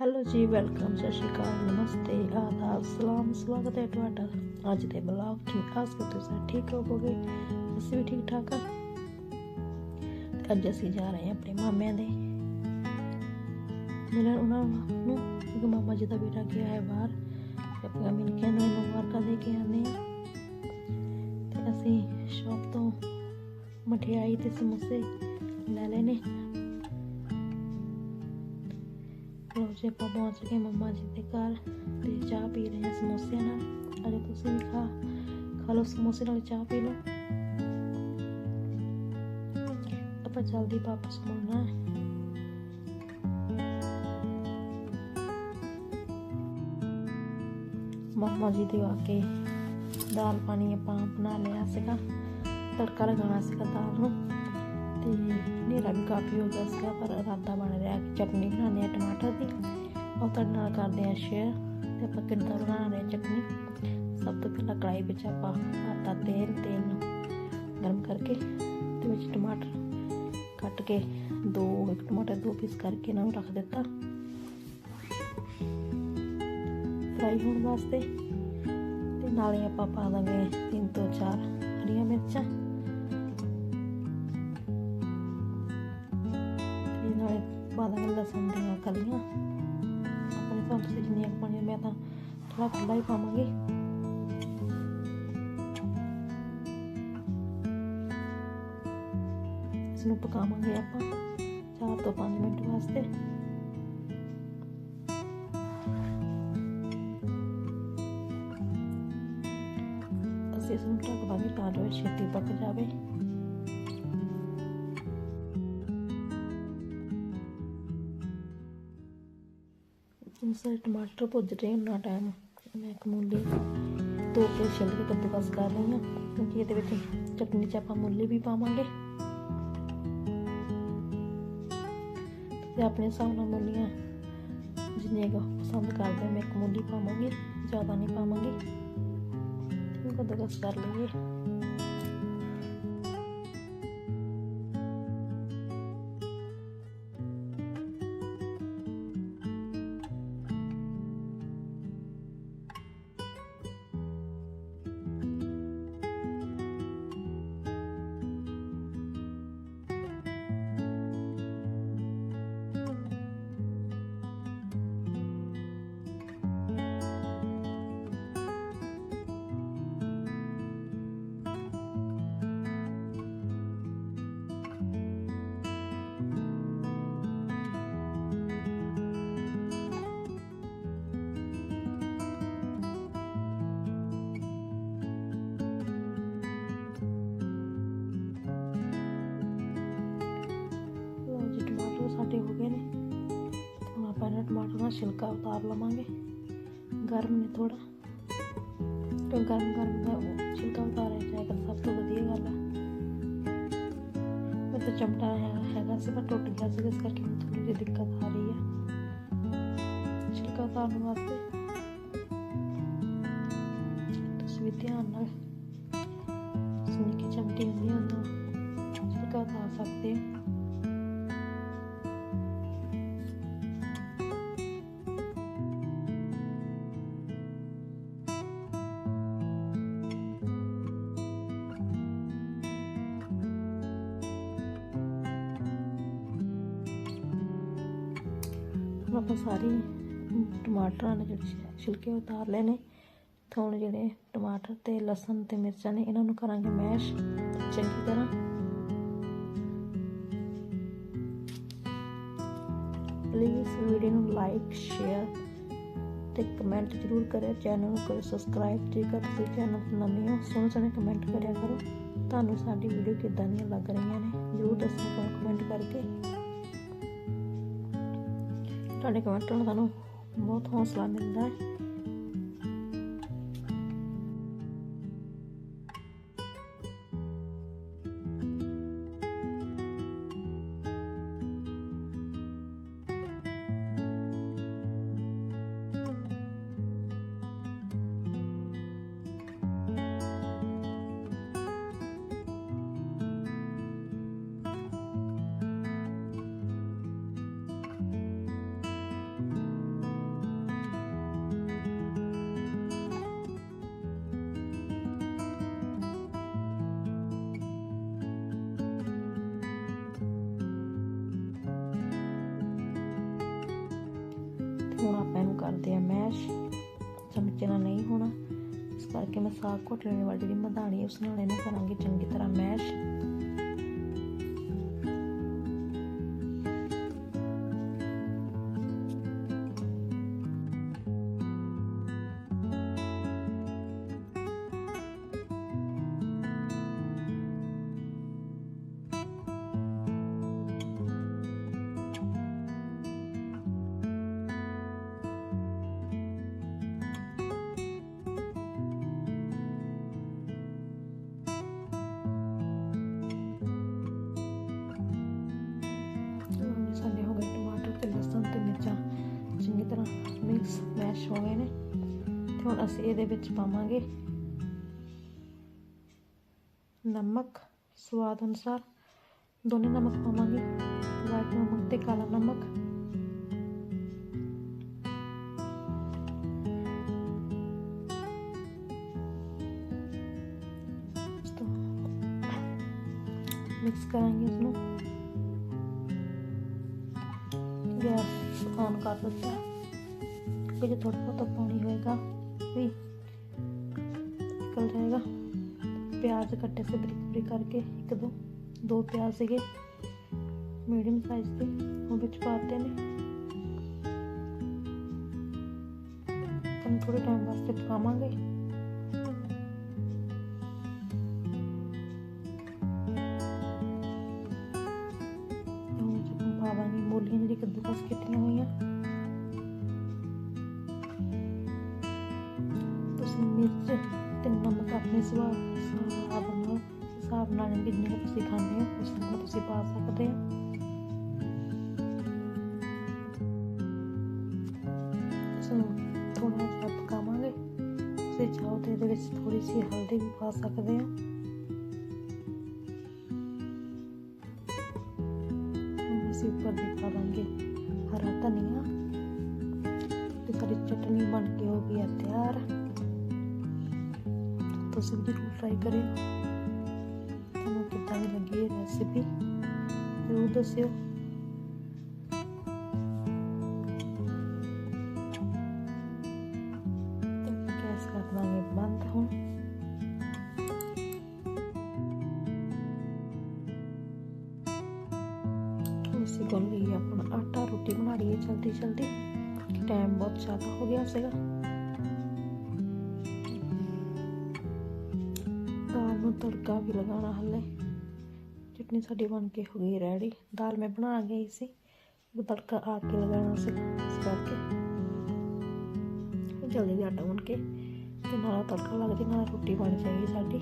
Hello ਜੀ welcome ਸਤਿ ਸ਼੍ਰੀ ਅਕਾਲ, ਨਮਸਤੇ, ਆਦਾਬ, ਸਲਾਮ, ਸਵਾਗਤ ਹੈ ਤੁਹਾਡਾ ਅੱਜ ਦੇ ਬਲੌਗ 'ਚ। ਆਸ ਕਰ ਤੁਸੀਂ ਠੀਕ ਹੋਵੋਗੇ, ਅਸੀਂ ਵੀ ਠੀਕ ਠਾਕ ਆ। ਅੱਜ ਅਸੀਂ ਜਾ ਰਹੇ ਹਾਂ ਆਪਣੇ ਮਾਮਿਆਂ ਦੇ। ਮਿਲਣ ਉਹਨਾਂ ਨੂੰ, ਇੱਕ ਮਾਮਾ ਜੀ ਦਾ ਬੇਟਾ ਗਿਆ ਹੈ ਬਾਹਰ, ਤੇ ਆਪਣਾ ਮਿਲ ਕੇ ਆਉਂਦੇ ਨੂੰ ਮੁਬਾਰਕਾਂ ਦੇ ਕੇ ਆਉਂਦੇ ਹਾਂ। ਤੇ ਅਸੀਂ ਸ਼ੌਪ ਤੋਂ ਮਠਿਆਈ ਤੇ ਸਮੋਸੇ ਲੈ ਲਏ ਨੇ ਆਪਾਂ ਪਹੁੰਚ ਗਏ ਮੰਮਾ ਜੀ ਦੇ ਘਰ ਤੇ ਚਾਹ ਪੀ ਰਹੇ ਹਾਂ ਸਮੋਸਿਆਂ ਨਾਲ। ਅਰੇ ਤੁਸੀਂ ਵੀ ਖਾ ਖਾ ਲਓ ਸਮੋਸੇ ਨਾਲ ਚਾਹ ਪੀ ਲਓ। ਆਪਾਂ ਜਲਦੀ ਵਾਪਸ ਮੁੜਨਾ ਹੈ। ਮੰਮਾ ਜੀ ਦੇ ਆ ਦਾਲ ਪਾਣੀ ਆਪਾਂ ਬਣਾ ਲਿਆ ਸੀਗਾ। ਤੜਕਾ ਲਗਾਉਣਾ ਸੀਗਾ ਦਾਲ ਨੂੰ। ਤੇ ਹਨੇਰਾ ਵੀ ਕਾਫੀ ਹੋ ਗਿਆ ਸੀਗਾ, ਪਰ ਇਰਾਦਾ ਬਣ ਰਿਹਾ ਕਿ ਚਟਨੀ ਬਣਾਉਂਦੇ ਆ ਟਮਾਟਰ ਦੀ। ਉਹ ਤੁਹਾਡੇ ਨਾਲ ਕਰਦੇ ਆ ਸ਼ੇਅਰ ਤੇ ਆਪਾਂ ਕਿੱਦਾਂ ਬਣਾ ਰਹੇ ਹਾਂ ਚਟਨੀ। ਸਭ ਤੋਂ ਪਹਿਲਾਂ ਕੜਾਈ ਵਿੱਚ ਆਪਾਂ ਪਾਤਾ ਤੇਲ ਤੇਲ ਨੂੰ ਗਰਮ ਕਰਕੇ ਤੇ ਵਿੱਚ ਟਮਾਟਰ ਕੱਟ ਕੇ ਦੋ, ਇੱਕ ਟਮਾਟਰ ਦੋ ਪੀਸ ਕਰਕੇ ਇਹਨਾਂ ਨੂੰ ਰੱਖ ਦਿੱਤਾ। ਫਰਾਈ ਹੋਣ ਵਾਸਤੇ ਤੇ ਨਾਲੇ ਆਪਾਂ ਪਾ ਦਾਂਗੇ ਤਿੰਨ ਤੋਂ ਚਾਰ ਹਰੀਆਂ ਮਿਰਚਾਂ। ਲਸਣ ਦੀਆਂ ਕਲੀਆਂ ਆਪਣੇ ਹਿਸਾਬ ਤੋਂ ਜਿੰਨੀਆਂ ਪਾਉਣੀਆਂ ਮੈਂ ਤਾਂ ਥੋੜਾ ਖੁੱਲਾ ਹੀ ਪਾਵਾਂਗੀ। ਇਸ ਨੂੰ ਪਕਾਵਾਂਗੇ ਆਪਾਂ 4 ਤੋਂ 5 ਮਿੰਟ ਵਾਸਤੇ। ਅਸੀਂ ਇਸ ਨੂੰ ਢੱਕ ਤਾਂ ਜੋ ਛੇਤੀ ਪੱਕ ਜਾਵੇ। ਸਾਰੇ ਟਮਾਟਰ ਭੁੱਜ ਰਹੇ ਉਹਨਾਂ ਟਾਈਮ ਮੈਂ ਇੱਕ ਮੂਲੀ ਧੋ ਕੇ ਛਿੱਲ ਕੇ ਕੱਦੂਕਸ ਕਰ ਰਹੀ ਹਾਂ, ਕਿਉਂਕਿ ਇਹਦੇ ਵਿੱਚ ਚਟਨੀ 'ਚ ਆਪਾਂ ਮੂਲੀ ਵੀ ਪਾਵਾਂਗੇ। ਤੇ ਆਪਣੇ ਹਿਸਾਬ ਨਾਲ ਮੂਲੀਆਂ ਜਿੰਨੀਆਂ ਕੁ ਪਸੰਦ ਕਰਦੇ, ਮੈਂ ਇੱਕ ਮੂਲੀ ਪਾਵਾਂਗੀ, ਜ਼ਿਆਦਾ ਨਹੀਂ ਪਾਵਾਂਗੀ। ਤੇ ਕੱਦੂਕਸ ਕਰ ਲਈਏ। ਇਹਨਾਂ ਛਿਲਕਾ ਉਤਾਰ ਲਵਾਂਗੇ। ਗਰਮ ਨੇ ਥੋੜਾ ਤੇ ਗਰਮ ਗਰਮ ਦਾ ਉਹ ਛਿਲਕਾ ਉਤਾਰਿਆ ਜਾਏਗਾ ਸਭ ਤੋਂ ਵਧੀਆ ਗੱਲ ਹੈ ਮੈਂ ਤਾਂ ਚਮਟਾ ਹੈ, ਹੈਗਾ ਸੀ ਪਰ ਟੁੱਟ ਗਿਆ ਸੀ, ਇਸ ਕਰਕੇ ਥੋੜੀ ਜਿਹੀ ਦਿੱਕਤ ਆ ਰਹੀ ਹੈ ਛਿਲਕਾ ਉਤਾਰਨ ਵਾਸਤੇ। ਤੁਸੀਂ ਵੀ ਧਿਆਨ ਨਾਲ ਹੁਣ ਆਪਾਂ ਸਾਰੇ ਟਮਾਟਰਾਂ ਨੇ ਜਿਹੜੇ ਛਿਲਕੇ ਉਤਾਰ ਲਏ ਨੇ। ਤੇ ਹੁਣ ਜਿਹੜੇ ਟਮਾਟਰ ਤੇ ਲਸਣ ਤੇ ਮਿਰਚਾਂ ਨੇ, ਇਹਨਾਂ ਨੂੰ ਕਰਾਂਗੇ ਮੈਸ਼। ਚੰਗੀ ਤਰ੍ਹਾਂ। ਪਲੀਜ਼ ਵੀਡੀਓ ਨੂੰ ਲਾਈਕ ਸ਼ੇਅਰ ਤੇ ਕਮੈਂਟ ਜ਼ਰੂਰ ਕਰਿਓ। ਚੈਨਲ ਨੂੰ ਕਰੋ ਸਬਸਕ੍ਰਾਈਬ ਜੇਕਰ ਤੁਸੀਂ ਚੈਨਲ ਤੇ ਨਵੇਂ ਹੋ, ਸੋਹਣੇ ਸੋਹਣੇ ਕਮੈਂਟ ਕਰਿਆ ਕਰੋ। ਤੁਹਾਨੂੰ ਸਾਡੀ ਵੀਡੀਓ ਕਿੱਦਾਂ ਦੀਆਂ ਲੱਗ ਰਹੀਆਂ ਨੇ, ਜ਼ਰੂਰ ਦੱਸਿਓ ਕਮੈਂਟ ਕਰਕੇ। ਤੁਹਾਡੇ ਕਮੈਂਟਾਂ ਨਾਲ ਸਾਨੂੰ ਬਹੁਤ ਹੌਸਲਾ ਮਿਲਦਾ ਹੈ। ਕਰਦੇ ਆ ਮੈਸ਼। ਚਮਚੇ ਨਾਲ ਨਹੀਂ ਹੋਣਾ। ਇਸ ਕਰਕੇ ਮੈਂ ਸਾਗ ਘੋਟਣੇ ਵਾਲੀ ਜਿਹੜੀ ਮਧਾਣੀ ਉਸ ਨਾਲ ਇਹਨੂੰ ਕਰਾਂਗੇ ਚੰਗੀ ਤਰ੍ਹਾਂ ਮੈਸ਼। ਮੈਸ਼ ਹੋ ਗਏ ਨੇ। ਤੇ ਹੁਣ ਅਸੀਂ ਇਹਦੇ ਵਿੱਚ ਪਾਵਾਂਗੇ ਨਮਕ, ਸਵਾਦ ਅਨੁਸਾਰ। ਦੋਨੇ ਨਮਕ ਪਾਵਾਂਗੇ। ਵਾਈਟ ਨਮਕ ਤੇ ਕਾਲਾ ਨਮਕ। ਇਸ ਤੋਂ ਮਿਕਸ ਕਰਾਂਗੇ ਇਸਨੂੰ ਗੈਸ ਔਨ ਕਰ ਦਿੱਤਾ ਥੋੜਾ ਬਹੁਤ ਪਾਣੀ ਹੋਏਗਾ, ਵੀ ਨਿਕਲ ਜਾਏਗਾ। ਪਿਆਜ਼ ਕੱਟੇ ਸੇ ਬਰੀਕ ਬਰੀਕ ਕਰਕੇ, ਇੱਕ ਦੋ ਦੋ ਪਿਆਜ਼ ਸੀਗੇ। ਮੀਡੀਅਮ ਸਾਈਜ਼ ਦੇ, ਉਹ ਵਿੱਚ ਪਾਤੇ ਨੇ। ਹੁਣ ਥੋੜੇ ਟਾਈਮ ਵਾਸਤੇ ਪਕਾਵਾਂਗੇ। ਤੁਸੀਂ ਖਾਂਦੇ ਹੋ ਉਸ ਨਾਲ ਤੁਸੀਂ ਪਾ ਸਕਦੇ ਹੋ। ਸੋ ਥੋੜਾ ਜਿਹਾ ਪਕਾਵਾਂਗੇ। ਤੁਸੀਂ ਚਾਹੋ ਤੇ ਇਹਦੇ ਵਿੱਚ ਥੋੜੀ ਜਿਹੀ ਹਲਦੀ ਵੀ ਪਾ ਸਕਦੇ ਹੋ। ਅਸੀਂ ਉੱਪਰ ਦੀ ਪਾ ਦਾਂਗੇ ਹਰਾ ਧਨੀਆ। ਤੇ ਸਾਡੀ ਚਟਨੀ ਬਣ ਕੇ ਹੋ ਗਈ ਹੈ ਤਿਆਰ। ਤੁਸੀਂ ਵੀ ਜ਼ਰੂਰ ਟਰਾਈ ਕਰਿਓ। ਤੁਹਾਨੂੰ ਲੱਗੀ ਇਹ ਰੈਸਿਪੀ ਜ਼ਰੂਰ ਦੱਸਿਓ। ਗੈਸ ਕਰ ਦਾਂਗੇ, ਬੰਦ ਹੁਣ। ਅਸੀਂ ਗੁੰਨ ਲਈ ਆਪਣਾ ਆਟਾ, ਰੋਟੀ ਬਣਾ ਲਈਏ ਹੈ ਜਲਦੀ। ਜਲਦੀ ਟਾਈਮ ਬਹੁਤ ਜ਼ਿਆਦਾ ਹੋ ਗਿਆ ਸੀਗਾ। ਦਾਲ ਨੂੰ ਤੜਕਾ ਵੀ ਲਗਾਉਣਾ ਹਲੇ। ਚਟਨੀ ਸਾਡੀ ਬਣ ਕੇ ਹੋ ਗਈ ਰੈਡੀ ਦਾਲ ਮੈਂ ਬਣਾ ਗਈ ਸੀ। ਤੜਕਾ ਆ ਕੇ ਲਗਾਉਣਾ ਸੀ ਇਸ ਕਰਕੇ। ਜਲਦੀ ਆਟਾ ਗੁੰਨ ਕੇ ਤੇ ਨਾਲ ਤੜਕਾ ਲੱਗ ਜੇ ਨਾਲ ਰੋਟੀ ਬਣ ਜਾਏਗੀ ਸਾਡੀ।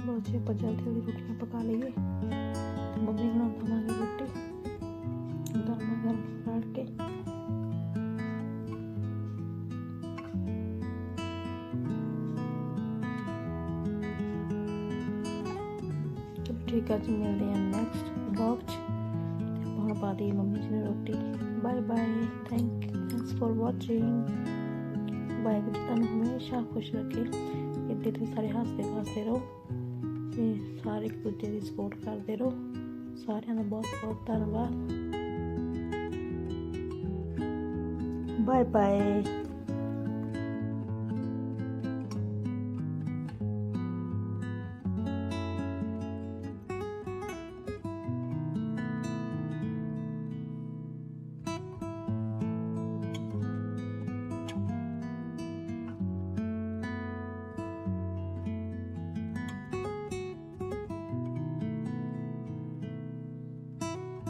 ਜੀ ਆਪਾਂ ਜਲਦੀ ਜਲਦੀ ਰੋਟੀਆਂ ਪਕਾ ਲਈਏ। ਤੇ ਮੰਮੀ ਨੂੰ ਦਵਾਂਗੇ ਰੋਟੀ। ਗਰਮਾ ਗਰਮ ਕਾੜ ਕੇ। ਠੀਕ ਹੈ ਜੀ, ਮਿਲਦੇ ਹਾਂ ਨੈਕਸਟ ਵਲੌਗ 'ਚ। ਤੇ ਪਾ ਦਈਏ ਮੰਮੀ ਜੀ ਨੂੰ ਰੋਟੀ। Bye bye thank thanks for watching Waheguru ਤੁਹਾਨੂੰ ਹਮੇਸ਼ਾ ਖੁਸ਼ ਰੱਖੇ। ਇੱਥੇ ਤੁਸੀਂ ਸਾਰੇ ਹੱਸਦੇ ਖੇਡਦੇ ਰਹੋ। ਤੇ ਸਾਰੇ ਇੱਕ ਦੂਜੇ ਦੀ ਸਪੋਰਟ ਕਰਦੇ ਰਹੋ। ਸਾਰਿਆਂ ਦਾ ਬਹੁਤ ਬਹੁਤ ਧੰਨਵਾਦ। Bye bye